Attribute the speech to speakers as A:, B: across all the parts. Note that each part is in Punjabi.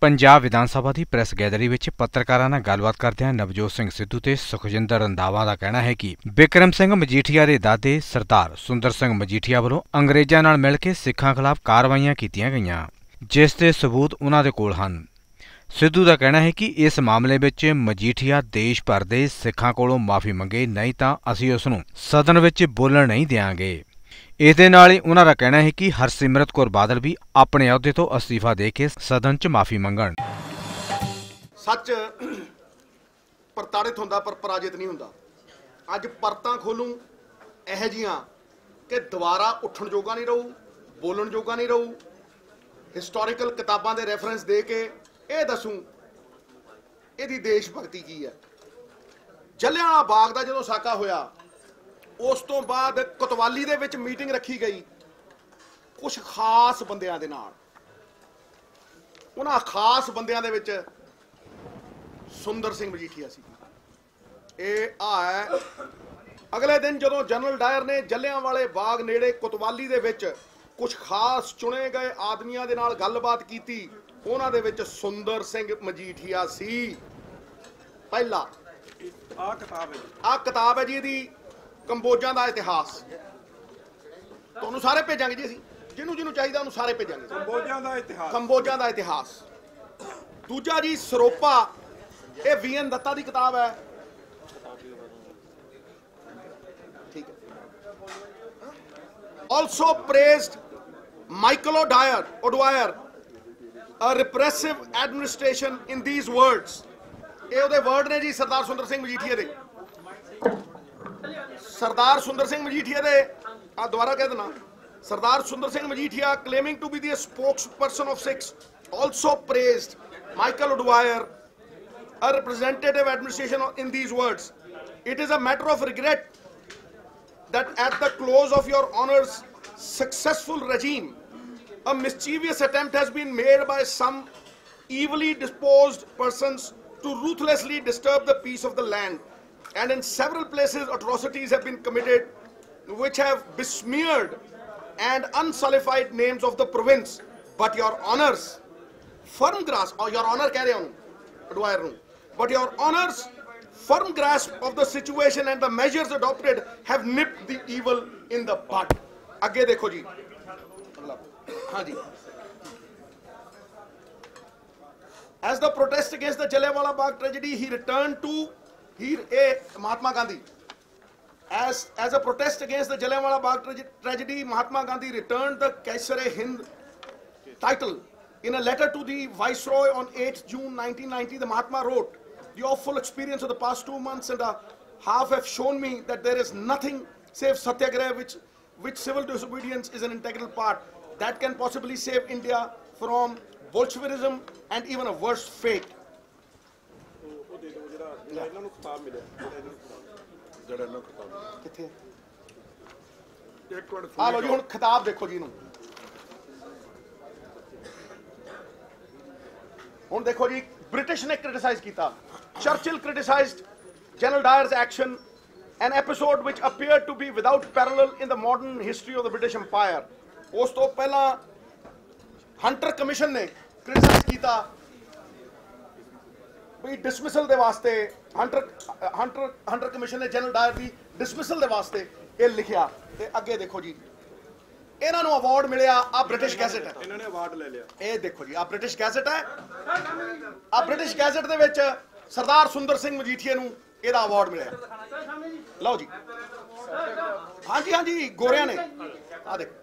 A: ਪੰਜਾਬ ਵਿਧਾਨ ਸਭਾ ਦੀ ਪ੍ਰੈਸ ਗੈਲਰੀ ਵਿੱਚ ਪੱਤਰਕਾਰਾਂ ਨਾਲ ਗੱਲਬਾਤ ਕਰਦਿਆਂ ਨਵਜੋਤ ਸਿੰਘ ਸਿੱਧੂ ਤੇ ਸੁਖਜਿੰਦਰ ਰੰਧਾਵਾ ਦਾ ਕਹਿਣਾ ਹੈ ਕਿ ਬਿਕਰਮ ਸਿੰਘ ਮਜੀਠੀਆ ਦੇ ਦਾਦੇ ਸਰਦਾਰ ਸੁੰਦਰ ਸਿੰਘ ਮਜੀਠੀਆ ਵੱਲੋਂ ਅੰਗਰੇਜ਼ਾਂ ਨਾਲ ਮਿਲ ਕੇ ਸਿੱਖਾਂ ਖਿਲਾਫ ਕਾਰਵਾਈਆਂ ਕੀਤੀਆਂ ਗਈਆਂ, ਜਿਸ ਦੇ ਸਬੂਤ ਉਹਨਾਂ ਦੇ ਕੋਲ ਹਨ। ਸਿੱਧੂ ਦਾ ਕਹਿਣਾ ਹੈ ਕਿ ਇਸ ਮਾਮਲੇ ਵਿੱਚ ਮਜੀਠੀਆ ਦੇਸ਼ ਭਰ ਦੇ ਸਿੱਖਾਂ ਕੋਲੋਂ ਮਾਫੀ ਮੰਗੇ, ਨਹੀਂ ਤਾਂ ਅਸੀਂ ਉਸ ਨੂੰ ਸਦਨ ਵਿੱਚ ਬੋਲਣ ਨਹੀਂ ਦਿਆਂਗੇ। ਇਸ ਦੇ ਨਾਲ ਹੀ ਉਹਨਾਂ ਦਾ ਕਹਿਣਾ ਹੈ ਕਿ ਹਰਸਿਮਰਤ ਕੌਰ ਬਾਦਲ ਵੀ ਆਪਣੇ ਅਹੁਦੇ ਤੋਂ ਅਸਤੀਫਾ ਦੇ ਕੇ ਸਦਨ 'ਚ ਮਾਫੀ ਮੰਗਣ।
B: ਸੱਚ ਪ੍ਰਤਾੜਿਤ ਹੁੰਦਾ ਪਰ ਪਰਾਜਿਤ ਨਹੀਂ ਹੁੰਦਾ। ਅੱਜ ਪਰਤਾਂ ਖੋਲੂੰ, ਇਹੋ ਜੀਆਂ ਕਿ ਦੁਬਾਰਾ ਉੱਠਣ ਜੋਗਾ ਨਹੀਂ ਰਹੂ, ਬੋਲਣ ਜੋਗਾ ਨਹੀਂ ਰਹੂ। ਹਿਸਟੋਰੀਕਲ ਕਿਤਾਬਾਂ ਦੇ ਰੈਫਰੈਂਸ ਦੇ ਕੇ ਇਹ ਦੱਸੂ, ਇਹਦੀ ਦੇਸ਼ ਭਗਤੀ ਕੀ ਹੈ? ਜਲਿਆਂਵਾਲਾ ਬਾਗ ਦਾ ਜਦੋਂ ਸਾਕਾ ਹੋਇਆ ਉਸ ਤੋਂ ਬਾਅਦ ਕੋਤਵਾਲੀ ਦੇ ਵਿੱਚ ਮੀਟਿੰਗ ਰੱਖੀ ਗਈ। ਕੁਝ ਖਾਸ ਬੰਦਿਆਂ ਦੇ ਨਾਲ। ਉਹਨਾਂ ਖਾਸ ਬੰਦਿਆਂ ਦੇ ਵਿੱਚ ਸੁੰਦਰ ਸਿੰਘ ਮਜੀਠੀਆ ਸੀ। ਇਹ ਆ ਹੈ ਅਗਲੇ ਦਿਨ ਜਦੋਂ ਜਨਰਲ ਡਾਇਰ ਨੇ ਜੱਲਿਆਂ ਵਾਲੇ ਬਾਗ ਨੇੜੇ ਕੋਤਵਾਲੀ ਦੇ ਵਿੱਚ ਕੁਝ ਖਾਸ ਚੁਣੇ ਗਏ ਆਦਮੀਆਂ ਦੇ ਨਾਲ ਗੱਲਬਾਤ ਕੀਤੀ ਉਹਨਾਂ ਦੇ ਵਿੱਚ ਸੁੰਦਰ ਸਿੰਘ ਮਜੀਠੀਆ ਸੀ। ਪਹਿਲਾ
C: ਆ ਕਿਤਾਬ ਹੈ ਜੀ।
B: ਆ ਕਿਤਾਬ ਹੈ ਜੀ ਇਹਦੀ। ਕੰਬੋਜਾਂ ਦਾ ਇਤਿਹਾਸ। ਤੁਹਾਨੂੰ ਸਾਰੇ ਭੇਜਾਂਗੇ ਜੀ ਅਸੀਂ। ਜਿਹਨੂੰ ਜਿਹਨੂੰ ਚਾਹੀਦਾ ਉਹਨੂੰ ਸਾਰੇ ਭੇਜਾਂਗੇ।
C: ਕੰਬੋਜੀਆ ਦਾ ਇਤਿਹਾਸ।
B: ਕੰਬੋਜਾ ਦਾ ਇਤਿਹਾਸ। ਦੂਜਾ ਜੀ ਸਰੋਪਾ। ਇਹ ਵੀਐਨ ਦੱਤਾ ਦੀ ਕਿਤਾਬ ਹੈ। ਠੀਕ ਹੈ। Also praised Michael O'Dwyer O'Dwyer a repressive administration in these words ਇਹ ਉਹਦੇ ਵਰਡ ਨੇ ਜੀ ਸਰਦਾਰ ਸੁੰਦਰ ਸਿੰਘ ਮਜੀਠੀਆ ਦੇ। ਸਰਦਾਰ ਸੁੰਦਰ ਸਿੰਘ ਮਜੀਠੀਆ ਦੇ ਆ ਦੁਬਾਰਾ ਕਹਿ ਦੇਣਾ Sardar Sundar Singh Majithia claiming to be the spokesperson of six also praised Michael O'Dwyer a representative administration in these words it is a matter of regret that at the close of your honor's successful regime a mischievous attempt has been made by some evilly disposed persons to ruthlessly disturb the peace of the land. And in several places, atrocities have been committed which have besmeared and unsullied names of the province. But your honors, firm grasp, or your honor carry on, but your honors, firm grasp of the situation and the measures adopted have nipped the evil in the bud. आगे देखो जी हाँ जी As the protest against the Jalewala Bagh tragedy, he returned to he a Mahatma Gandhi. As as a protest against the Jallianwala Bagh trage- tragedy, Mahatma Gandhi returned the Kaisar-e-Hind title. In a letter to the Viceroy on 8 June 1990, the Mahatma wrote, "The awful experience of the past two months and a half have shown me that there is nothing save satyagraha, which which civil disobedience is an integral part that can possibly save India from Bolshevism and even a worse fate."
C: ਉਹ ਉਹ ਦੇ ਦਿਓ ਜਿਹੜਾ ਜਿਹੜਾ ਇਹਨਾਂ ਨੂੰ ਖਿਤਾਬ ਮਿਲਿਆ ਜਿਹੜਾ ਇਹਨਾਂ ਨੂੰ ਖਿਤਾਬ ਜਿਹੜਾ ਇਹਨਾਂ ਨੂੰ ਖਿਤਾਬ
B: ਕਿੱਥੇ?
C: ਇੱਕ ਮਿੰਟ
B: ਆ ਲਓ ਜੀ ਹੁਣ ਖਿਤਾਬ ਦੇਖੋ ਜੀ ਇਹਨੂੰ। ਹੁਣ ਦੇਖੋ ਜੀ ਬ੍ਰਿਟਿਸ਼ ਨੇ ਕ੍ਰਿਟਿਸਾਈਜ਼ ਕੀਤਾ। Churchill criticized General Dyer's action an episode which appeared to be without parallel in the modern history of the British Empire. ਉਸ ਤੋਂ ਪਹਿਲਾਂ ਹੰਟਰ ਕਮਿਸ਼ਨ ਨੇ ਕ੍ਰਿਟਿਸਾਈਜ਼ ਕੀਤਾ। ਵੀ ਡਿਸਮਿਸਲ ਦੇ ਵਾਸਤੇ ਹੰਟਰ ਹੰਟਰ ਹੰਟਰ ਕਮਿਸ਼ਨ ਨੇ ਜਨਰਲ ਡਾਇਰ ਦੀ ਡਿਸਮਿਸਲ ਦੇ ਵਾਸਤੇ ਇਹ ਲਿਖਿਆ। ਤੇ ਅੱਗੇ ਦੇਖੋ ਜੀ। ਇਹਨਾਂ ਨੂੰ ਅਵਾਰਡ ਮਿਲਿਆ ਆ ਬ੍ਰਿਟਿਸ਼ ਗੈਜ਼ਟ ਹੈ।
C: ਇਹਨਾਂ ਨੇ ਅਵਾਰਡ ਲੈ ਲਿਆ।
B: ਇਹ ਦੇਖੋ ਜੀ ਆ ਬ੍ਰਿਟਿਸ਼ ਗੈਜ਼ਟ ਹੈ। ਆ ਬ੍ਰਿਟਿਸ਼ ਗੈਜ਼ਟ ਦੇ ਵਿੱਚ ਸਰਦਾਰ ਸੁੰਦਰ ਸਿੰਘ ਮਜੀਠੀਆ ਨੂੰ ਇਹਦਾ ਅਵਾਰਡ ਮਿਲਿਆ। ਲਓ ਜੀ। ਹਾਂਜੀ ਹਾਂਜੀ ਗੋਰਿਆਂ ਨੇ। ਆ ਦੇਖੋ।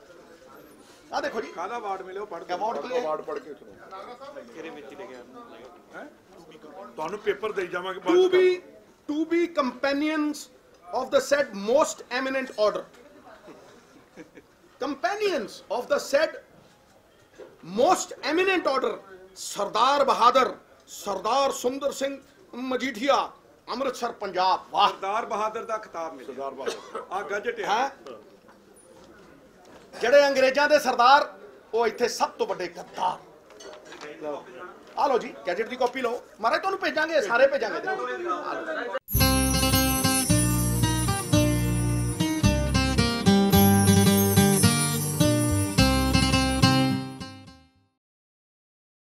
B: ਆ ਦੇਖੋ ਜੀ।
C: ਕਾਹਦਾ ਅਵਾਰਡ ਮਿਲਿਆ ਉਹ ਪੜ੍ਹ ਕੇ
B: Award ਕੀ।
C: ਪੜ੍ਹ ਕੇ ਸੁਣੋ ਇਹਦੇ ਵਿੱਚ ਹੀ ਲਿਖਿਆ ਹੈ? ਤੁਹਾਨੂੰ ਪੇਪਰ ਦੇਈ ਜਾਵਾਂਗੇ
B: to
C: ਬਾਅਦ
B: be to be companions of the said most eminent order. Companions of the said most eminent order ਸਰਦਾਰ ਬਹਾਦਰ ਸਰਦਾਰ ਸੁੰਦਰ ਸਿੰਘ ਮਜੀਠੀਆ ਅੰਮ੍ਰਿਤਸਰ ਪੰਜਾਬ ਵਾਹ
C: ਸਰਦਾਰ ਬਹਾਦਰ ਦਾ ਖਿਤਾਬ ਮਿਲਿਆ। ਸਰਦਾਰ ਬਹਾਦਰ ਆ ਗਜਟ ਹੈ
B: ਹੈ? ਜਿਹੜੇ ਅੰਗਰੇਜ਼ਾਂ ਦੇ ਸਰਦਾਰ, ਉਹ ਇੱਥੇ ਸਭ ਤੋਂ ਵੱਡੇ ਗੱਦਾਰ। ਆ ਲਓ ਜੀ ਗੈਜਟ ਦੀ ਕਾਪੀ ਲਓ। ਮਹਾਰਾਜ, ਤੁਹਾਨੂੰ ਭੇਜਾਂਗੇ, ਸਾਰੇ ਭੇਜਾਂਗੇ।